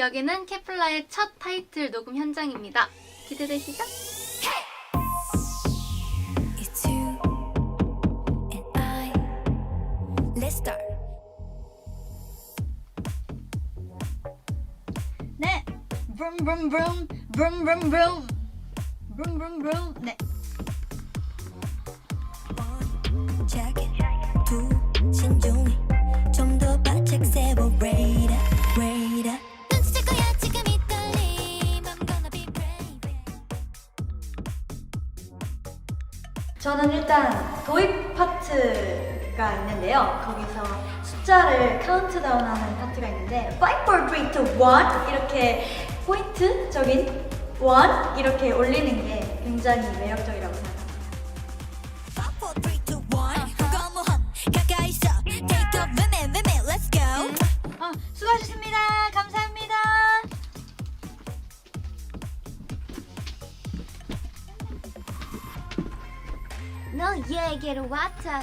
여기는 케플라의 첫 타이틀 녹음 현장입니다. 기대되시죠? 네. 브룸 브룸브룸 브룸, 브룸브룸 브룸, 네. 저는 일단 도입 파트가 있는데요. 거기서 숫자를 카운트다운하는 파트가 있는데 5, 4, 3, 2, 1 이렇게 포인트적인 1 이렇게 올리는 게 굉장히 매력적이라고 너에게로 왔다.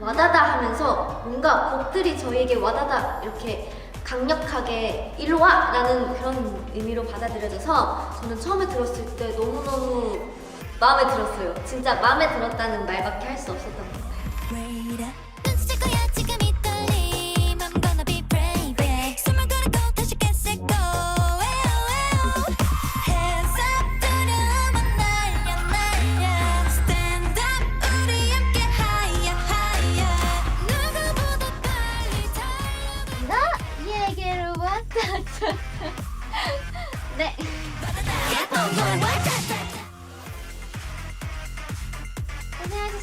와다다 하면서 뭔가 곡들이 저희에게 와다다 이렇게 강력하게 일로 와! 라는 그런 의미로 받아들여져서 저는 처음에 들었을 때 너무너무 마음에 들었어요. 진짜 마음에 들었다는 말밖에 할 수 없었던 것 같아요.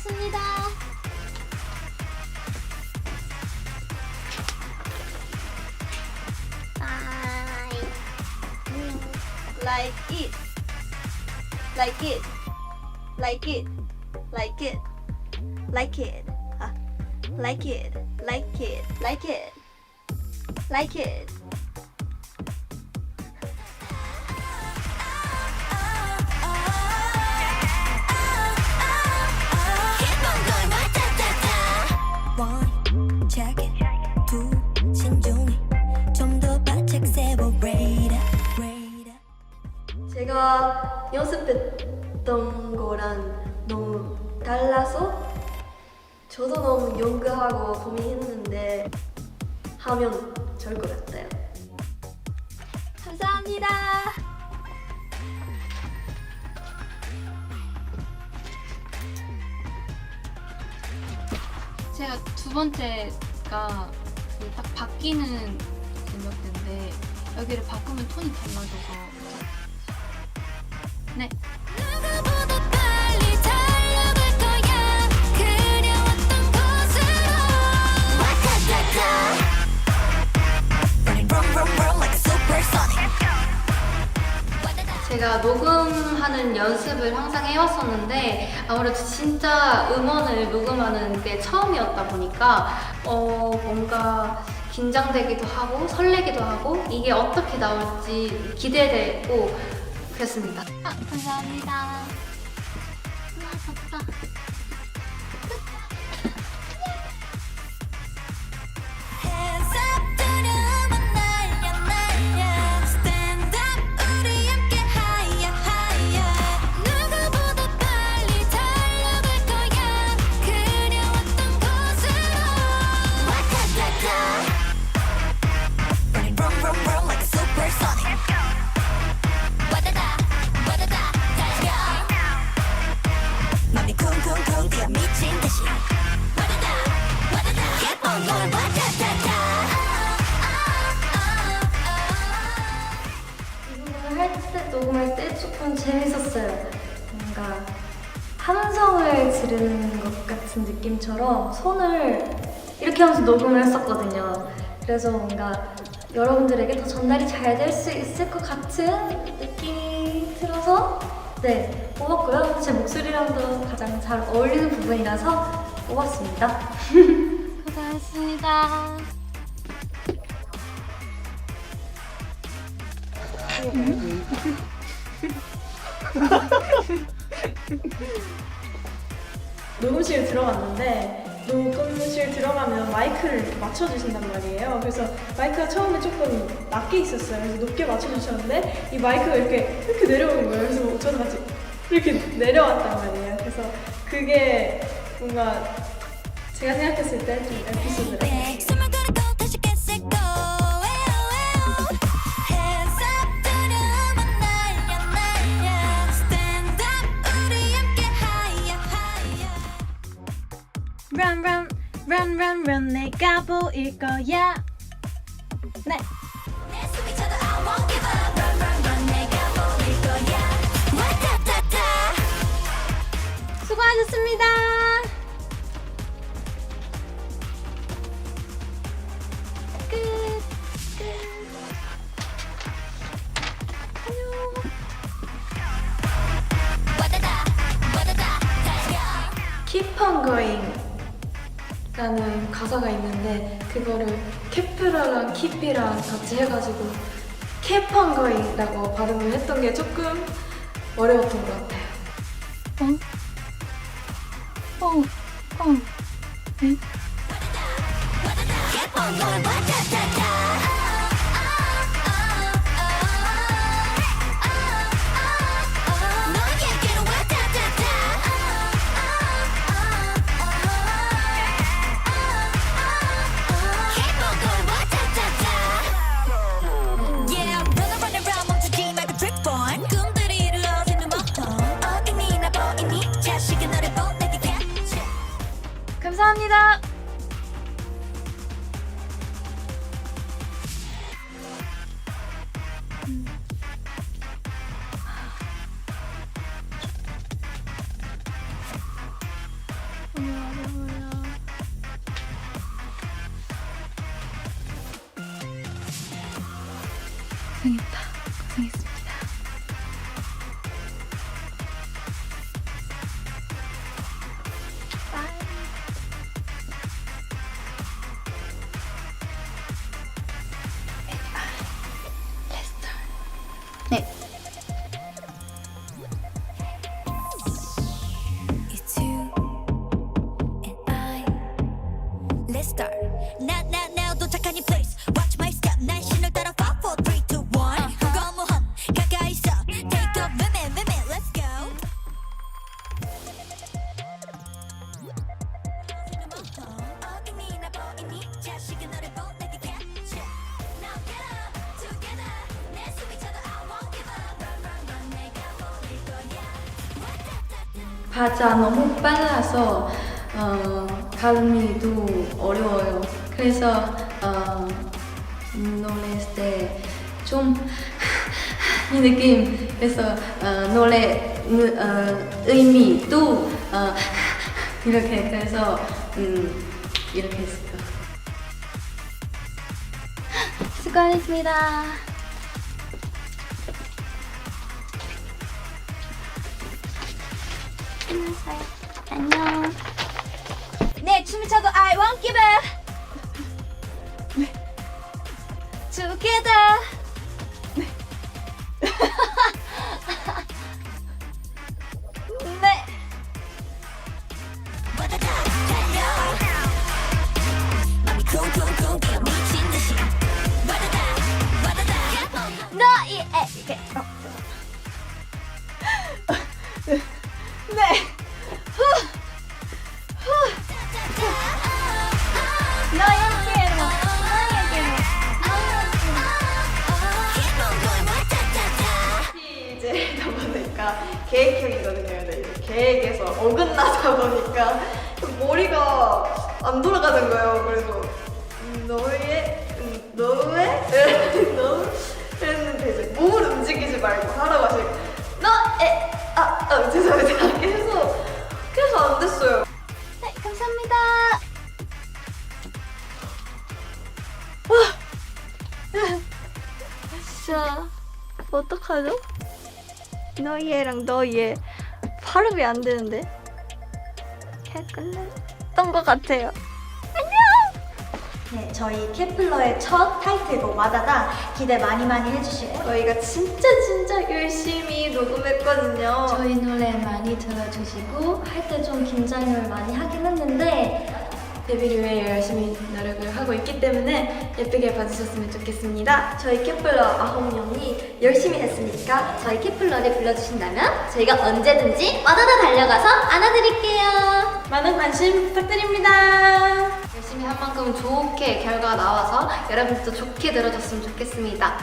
고생하셨습니다. 바이. Like it. Like it. Like it. Like it. Like it. 아, like it. Like it. Like it. Like it. 연습했던 거랑 너무 달라서 저도 너무 연구하고 고민했는데 하면 좋을 것 같아요. 감사합니다. 제가 두 번째가 그 딱 바뀌는 음역대인데 여기를 바꾸면 톤이 달라져서 네. 제가 녹음하는 연습을 항상 해왔었는데 아무래도 진짜 음원을 녹음하는 게 처음이었다 보니까 어 뭔가 긴장되기도 하고 설레기도 하고 이게 어떻게 나올지 기대되고 그랬습니다. 아, 감사합니다. 할 때, 녹음할 때 조금 재밌었어요. 뭔가 함성을 지르는 것 같은 느낌처럼 손을 이렇게 하면서 녹음을 했었거든요. 그래서 뭔가 여러분들에게 더 전달이 잘 될 수 있을 것 같은 느낌이 들어서 네, 뽑았고요. 제 목소리랑도 가장 잘 어울리는 부분이라서 뽑았습니다. 고생하셨습니다. 녹음실 들어갔는데 녹음실 들어가면 마이크를 이렇게 맞춰주신단 말이에요. 그래서 마이크가 처음에 조금 낮게 있었어요. 그래서 높게 맞춰주셨는데 이 마이크가 이렇게 이렇게 내려오는 거예요. 그래서 저도 같이 이렇게 내려왔단 말이에요. 그래서 그게 뭔가 제가 생각했을 때 좀 에피소드를 숨을 고르고 Run run run run run 내가 보일 거야. 네. 수고하셨습니다. 와다다 와다다 달려 Keep on going 라는 가사가 있는데 그거를 케프라랑 키피랑 같이 해가지고 Keep on going 라고 발음을 했던 게 조금 어려웠던 것 같아요. 어, 어. Keep on 바자 너무 빨라서 어, 발음이도 어려워요. 그래서 어, 노래할 때좀 이 느낌 그래서 어, 노래 음, 어, 의미도 어, 이렇게 그래서 음, 이렇게 했어요. 수고하셨습니다. 안녕하세요. 안녕. 네, 춤을 춰도 I won't give up. Together. 계획형이거든요. 근데 계획에서 어긋나다 보니까 머리가 안 돌아가는 거예요. 그래서 음, 너의 음, 너의 너 했는데 이제 몸을 움직이지 말고 하라고 하시고 너에 아, 아 죄송합니다. 계속 계속 안 됐어요. 네, 감사합니다. 진짜 어떡하죠? 너희애랑 너희애 발음이 안 되는데. 잘 끝냈던 것 같아요. 네, 저희 케플러의 첫 타이틀곡 와다다 기대 많이 많이 해주시고 저희가 진짜 진짜 열심히 녹음했거든요. 저희 노래 많이 들어주시고 할 때 좀 긴장을 많이 하긴 했는데 데뷔를 위해 열심히 노력을 하고 있기 때문에 예쁘게 봐주셨으면 좋겠습니다. 저희 캐플러 아홉 명이 열심히 했으니까 저희 캐플러를 불러주신다면 저희가 언제든지 어디나 달려가서 안아드릴게요. 많은 관심 부탁드립니다. 열심히 한 만큼 좋게 결과 나와서 여러분들도 좋게 들어줬으면 좋겠습니다.